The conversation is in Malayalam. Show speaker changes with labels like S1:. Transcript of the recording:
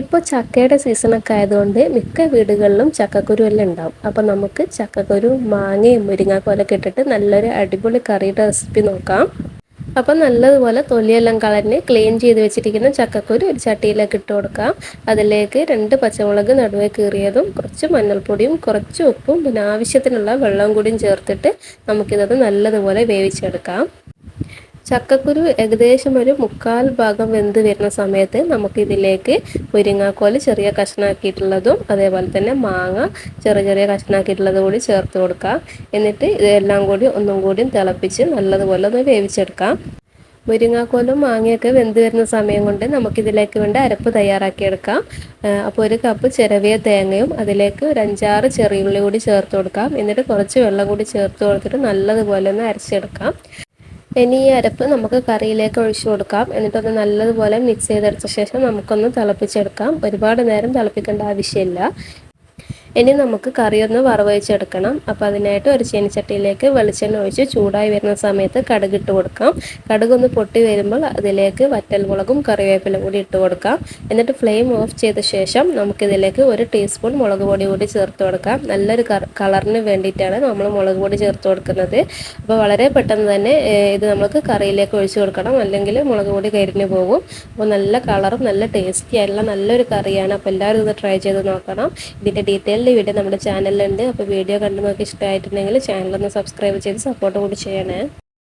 S1: ഇപ്പോൾ ചക്കയുടെ സീസണൊക്കെ ആയതുകൊണ്ട് മിക്ക വീടുകളിലും ചക്കക്കുരു എല്ലാം ഉണ്ടാവും. അപ്പോൾ നമുക്ക് ചക്കക്കുരു മാങ്ങയും മുരിങ്ങാക്കോലൊക്കെ ഇട്ടിട്ട് നല്ലൊരു അടിപൊളി കറിയുടെ റെസിപ്പി നോക്കാം. അപ്പം നല്ലതുപോലെ തൊലിയെല്ലാം കളഞ്ഞ് ക്ലീൻ ചെയ്ത് വെച്ചിരിക്കുന്ന ചക്കക്കുരു ഒരു ചട്ടിയിലേക്ക് ഇട്ട് കൊടുക്കാം. അതിലേക്ക് രണ്ട് പച്ചമുളക് നടുവേ കീറിയതും കുറച്ച് മഞ്ഞൾപ്പൊടിയും കുറച്ച് ഉപ്പും പിന്നെ ആവശ്യത്തിനുള്ള വെള്ളം കൂടിയും ചേർത്തിട്ട് നമുക്കിതത് നല്ലതുപോലെ വേവിച്ചെടുക്കാം. ചക്കക്കുരു ഏകദേശം ഒരു മുക്കാൽ ഭാഗം വെന്ത് വരുന്ന സമയത്ത് നമുക്കിതിലേക്ക് മുരിങ്ങാക്കോൽ ചെറിയ കഷ്ണാക്കിയിട്ടുള്ളതും അതേപോലെ തന്നെ മാങ്ങ ചെറിയ ചെറിയ കഷ്ണാക്കിയിട്ടുള്ളതും കൂടി ചേർത്ത് കൊടുക്കാം. എന്നിട്ട് ഇതെല്ലാം കൂടി ഒന്നും കൂടി തിളപ്പിച്ച് നല്ലതുപോലെ ഒന്ന് വേവിച്ചെടുക്കാം. മുരിങ്ങാക്കോലും മാങ്ങയൊക്കെ വെന്ത് വരുന്ന സമയം കൊണ്ട് നമുക്കിതിലേക്ക് വേണ്ട അരപ്പ് തയ്യാറാക്കിയെടുക്കാം. അപ്പോൾ ഒരു കപ്പ് ചിരവിയ തേങ്ങയും അതിലേക്ക് ഒരു അഞ്ചാറ് ചെറിയുള്ളി കൂടി ചേർത്ത് കൊടുക്കാം. എന്നിട്ട് കുറച്ച് വെള്ളം കൂടി ചേർത്ത് കൊടുത്തിട്ട് നല്ലതുപോലെ ഒന്ന് അരച്ചെടുക്കാം. ഇനി ഈ അരപ്പ് നമുക്ക് കറിയിലേക്ക് ഒഴിച്ചു കൊടുക്കാം. എന്നിട്ടൊന്ന് നല്ലതുപോലെ മിക്സ് ചെയ്തെടുത്ത ശേഷം നമുക്കൊന്ന് തിളപ്പിച്ചെടുക്കാം. ഒരുപാട് നേരം തിളപ്പിക്കേണ്ട ആവശ്യമില്ല. ഇനി നമുക്ക് കറി ഒന്ന് വറവഴിച്ചെടുക്കണം. അപ്പോൾ അതിനായിട്ട് ഒരു ചീനിച്ചട്ടിയിലേക്ക് വെളിച്ചെണ്ണ ഒഴിച്ച് ചൂടായി വരുന്ന സമയത്ത് കടുക് ഇട്ട് കൊടുക്കാം. കടുക് ഒന്ന് പൊട്ടി വരുമ്പോൾ അതിലേക്ക് വറ്റൽമുളകും കറിവേപ്പിലും കൂടി ഇട്ട് കൊടുക്കാം. എന്നിട്ട് ഫ്ലെയിം ഓഫ് ചെയ്ത ശേഷം നമുക്കിതിലേക്ക് ഒരു ടീസ്പൂൺ മുളക് പൊടി കൂടി ചേർത്ത് കൊടുക്കാം. നല്ലൊരു കളറിന് വേണ്ടിയിട്ടാണ് നമ്മൾ മുളക് പൊടി ചേർത്ത് കൊടുക്കുന്നത്. അപ്പോൾ വളരെ പെട്ടെന്ന് തന്നെ ഇത് നമുക്ക് കറിയിലേക്ക് ഒഴിച്ചു കൊടുക്കണം. അല്ലെങ്കിൽ മുളക് പൊടി കരിഞ്ഞു പോകും. അപ്പോൾ നല്ല കളറും നല്ല ടേസ്റ്റി ആയിട്ടുള്ള നല്ലൊരു കറിയാണ്. അപ്പോൾ എല്ലാവരും ഇത് ട്രൈ ചെയ്ത് നോക്കണം. ഇതിന്റെ ഡീറ്റെയിൽ ഡീറ്റെയിൽഡ് വീഡിയോ നമ്മുടെ ചാനലിലുണ്ട്. അപ്പോൾ വീഡിയോ കണ്ടു നോക്കി ഇഷ്ടമായിട്ടുണ്ടെങ്കിൽ ചാനലൊന്ന് സബ്സ്ക്രൈബ് ചെയ്ത് സപ്പോർട്ട് കൂടി ചെയ്യണേ.